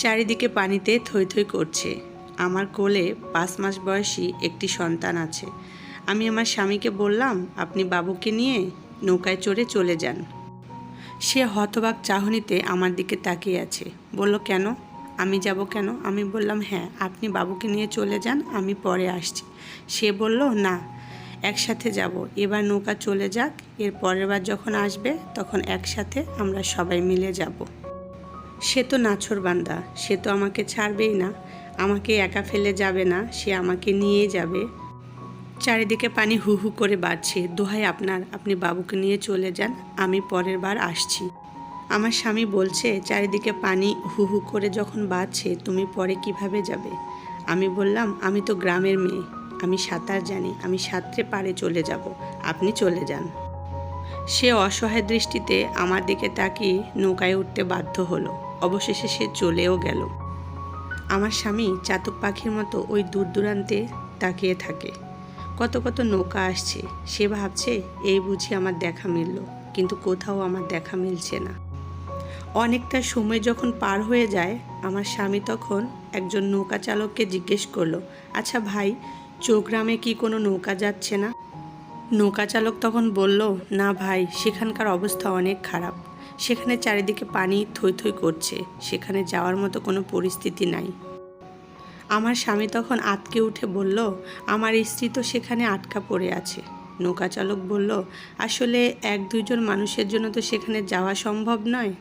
চারিদিকে পানিতে থই থই করছে। আমার কোলে পাঁচ মাস বয়সী একটি সন্তান আছে। আমি আমার স্বামীকে বললাম, আপনি বাবুকে নিয়ে নৌকায় চড়ে চলে যান। সে হতবাক চাহনিতে আমার দিকে তাকিয়ে আছে। বলল, কেন? আমি যাব কেন? আমি বললাম হ্যাঁ আপনি বাবুকে নিয়ে চলে যান, আমি পরে আসছি। সে বলল, না, একসাথে যাব। এবার নৌকা চলে যাক, এর পরের বার যখন আসবে, তখন একসাথে আমরা সবাই মিলে যাব। সে তো নাছরবান্দা সে তো আমাকে ছাড়বেই না। আমাকে একা ফেলে যাবে না, সে আমাকে নিয়ে যাবে। চারিদিকে পানি হু হু করে বাড়ছে। দোহাই আপনার, আপনি বাবুকে নিয়ে চলে যান, আমি পরের বার আসছি। আমার স্বামী বলছে, চারিদিকে পানি হু হু করে যখন বাড়ছে, তুমি পরে কীভাবে যাবে? আমি বললাম, আমি তো গ্রামের মেয়ে, আমি সাঁতার জানি, আমি সাঁতরে পারে চলে যাব, আপনি চলে যান। সে অসহায় দৃষ্টিতে আমার দিকে তাকিয়ে নৌকায় উঠতে বাধ্য হলো। অবশেষে সে চলেও গেল। আমার স্বামী চাতক পাখির মতো ওই দূর দূরান্তে তাকিয়ে থাকে। কত কত নৌকা আসছে, সে ভাবছে, এই বুঝি আমার দেখা মিলল। কিন্তু কোথাও আমার দেখা মিলছে না। অনেকটা সময় যখন পার হয়ে যায়, আমার স্বামী তখন একজন নৌকা চালককে জিজ্ঞেস করল আচ্ছা ভাই, চৌগ্রামে কি কোনো নৌকা যাচ্ছে না? নৌকা চালক তখন বলল, না ভাই, সেখানকার অবস্থা অনেক খারাপ। সেখানে চারিদিকে পানি থই থই করছে। সেখানে যাওয়ার মতো কোনো পরিস্থিতি নাই। আমার স্বামী তখন আটকে উঠে বলল, আমার স্ত্রী তো সেখানে আটকা পড়ে আছে। নৌকা চালক বলল, আসলে এক দুইজন মানুষের জন্য তো সেখানে যাওয়া সম্ভব নয়।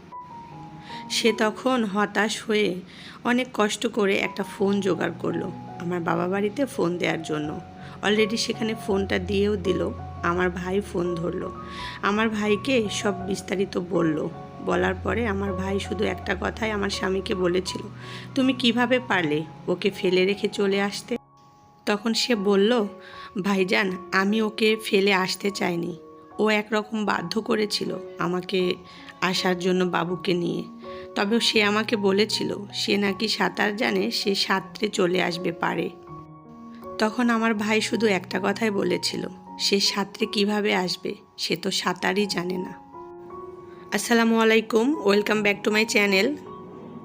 সে তখন হতাশ হয়ে অনেক কষ্ট করে একটা ফোন জোগাড় করল, আমার বাবা বাড়িতে ফোন দেওয়ার জন্য। অলরেডি সেখানে ফোনটা দিয়েও দিল। আমার ভাই ফোন ধরলো। আমার ভাইকে সব বিস্তারিত বলল। বলার পরে আমার ভাই শুধু একটা কথাই আমার স্বামীকে বলেছিল, তুমি কীভাবে পারলে ওকে ফেলে রেখে চলে আসতে? তখন সে বলল, ভাইজান, আমি ওকে ফেলে আসতে চাইনি। ও একরকম বাধ্য করেছিল আমাকে আসার জন্য বাবুকে নিয়ে। তবে সে আমাকে বলেছিল, সে নাকি সাঁতার জানে সে সাঁতরে চলে আসবে পারে। তখন আমার ভাই শুধু একটা কথাই বলেছিল সে সাঁতরে কীভাবে আসবে, সে তো সাঁতারই জানে না। আসসালামু আলাইকুম, welcome back to my channel.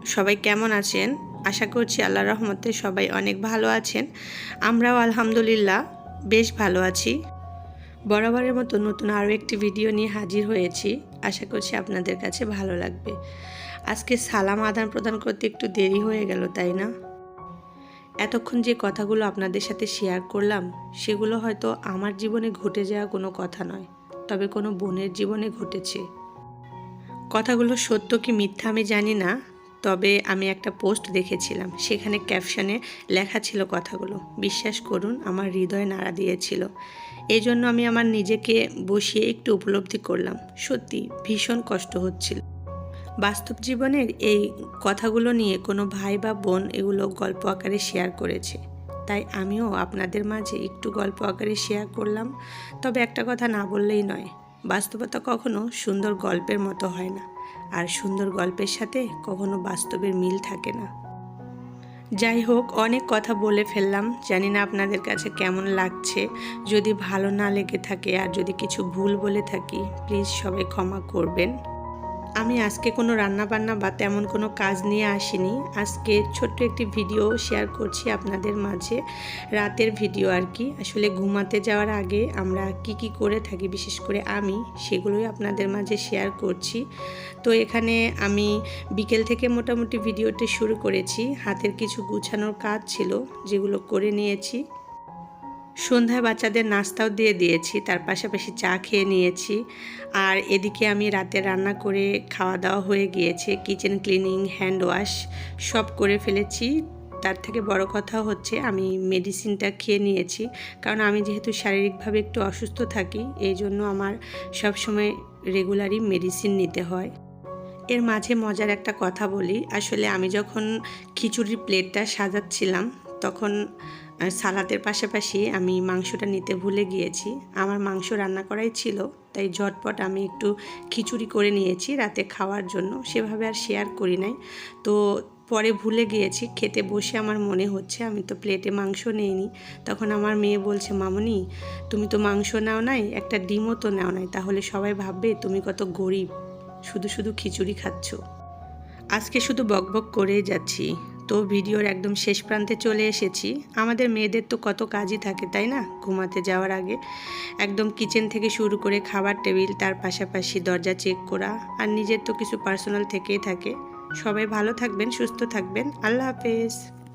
সবাই কেমন আছেন? আশা করছি আল্লাহ রহমতে সবাই অনেক ভালো আছেন। আমরাও আলহামদুলিল্লাহ বেশ ভালো আছি। বরাবরের মতো নতুন আরও একটি ভিডিও নিয়ে হাজির হয়েছি। আশা করছি আপনাদের কাছে ভালো লাগবে। আজকে সালাম আদান প্রদান করতে একটু দেরি হয়ে গেল, তাই না? এতক্ষণ যে কথাগুলো আপনাদের সাথে শেয়ার করলাম, সেগুলো হয়তো আমার জীবনে ঘটে যাওয়া কোনো কথা নয়, তবে কোনো বোনের জীবনে ঘটেছে। কথাগুলো সত্য কি মিথ্যা আমি জানি না, তবে আমি একটা পোস্ট দেখেছিলাম, সেখানে ক্যাপশনে লেখা ছিল কথাগুলো। বিশ্বাস করুন, আমার হৃদয় নাড়া দিয়েছিল। এই জন্য আমি আমার নিজেকে বসিয়ে একটু উপলব্ধি করলাম। সত্যি, ভীষণ কষ্ট হচ্ছিল। বাস্তব জীবনের এই কথাগুলো নিয়ে কোনো ভাই বা বোন এগুলো গল্প আকারে শেয়ার করেছে। তাই আমিও আপনাদের মাঝে একটু গল্প আকারে শেয়ার করলাম। তবে একটা কথা না বললেই নয়, বাস্তবতা কখনো সুন্দর গল্পের মতো হয় না। আর সুন্দর গল্পের সাথে কখনো বাস্তবের মিল থাকে না। যাই হোক, অনেক কথা বলে ফেললাম। জানি না আপনাদের কাছে কেমন লাগছে। যদি ভালো না লেগে থাকে আর যদি কিছু ভুল বলে থাকি প্লিজ সবাই ক্ষমা করবেন। আমি আজকে কোনো রান্নাবান্না বা তেমন কোনো কাজ নিয়ে আসিনি। আজকে ছোট্ট একটি ভিডিও শেয়ার করছি আপনাদের মাঝে। রাতের ভিডিও আর কি। আসলে ঘুমাতে যাওয়ার আগে আমরা কি কি করে থাকি, বিশেষ করে আমি, সেগুলোই আপনাদের মাঝে শেয়ার করছি। তো এখানে আমি বিকেল থেকে মোটামুটি ভিডিওটি শুরু করেছি। হাতের কিছু গুছানোর কাজ ছিল, যেগুলো করে নিয়েছি। সন্ধ্যায় বাচ্চাদের নাস্তাও দিয়ে দিয়েছি, তার পাশাপাশি চা খেয়ে নিয়েছি। আর এদিকে আমি রাতে রান্না করে খাওয়া দাওয়া হয়ে গিয়েছে, কিচেন ক্লিনিং, হ্যান্ড ওয়াশ সব করে ফেলেছি। তার থেকে বড় কথা হচ্ছে আমি মেডিসিনটা খেয়ে নিয়েছি, কারণ আমি যেহেতু শারীরিকভাবে একটু অসুস্থ থাকি, এই জন্য আমার সবসময় রেগুলারই মেডিসিন নিতে হয়। এর মাঝে মজার একটা কথা বলি, আসলে আমি যখন খিচুড়ির প্লেটটা সাজাচ্ছিলাম, তখন সালাদের পাশাপাশি আমি মাংসটা নিতে ভুলে গিয়েছি। আমার মাংস রান্না করাই ছিল, তাই ঝটপট আমি একটু খিচুড়ি করে নিয়েছি রাতে খাওয়ার জন্য। সেভাবে আর শেয়ার করি নাই। তো পরে ভুলে গিয়েছি, খেতে বসে আমার মনে হচ্ছে, আমি তো প্লেটে মাংস নেইনি। তখন আমার মেয়ে বলছে, মামনি, তুমি তো মাংস নাও নাই, একটা ডিমও তো নাও নাই, তাহলে সবাই ভাববে তুমি কত গরিব, শুধু শুধু খিচুড়ি খাচ্ছ। আজকে শুধু বকবক করেই যাচ্ছি। তো ভিডিওর একদম শেষ প্রান্তে চলে এসেছি। আমাদের মেয়েদের তো কত কাজই থাকে, তাই না? ঘুমাতে যাওয়ার আগে একদম কিচেন থেকে শুরু করে খাবার টেবিল, তার পাশাপাশি দরজা চেক করা আর নিজের তো কিছু পার্সোনাল থেকেই থাকে। সবাই ভালো থাকবেন, সুস্থ থাকবেন। আল্লাহ হাফেজ।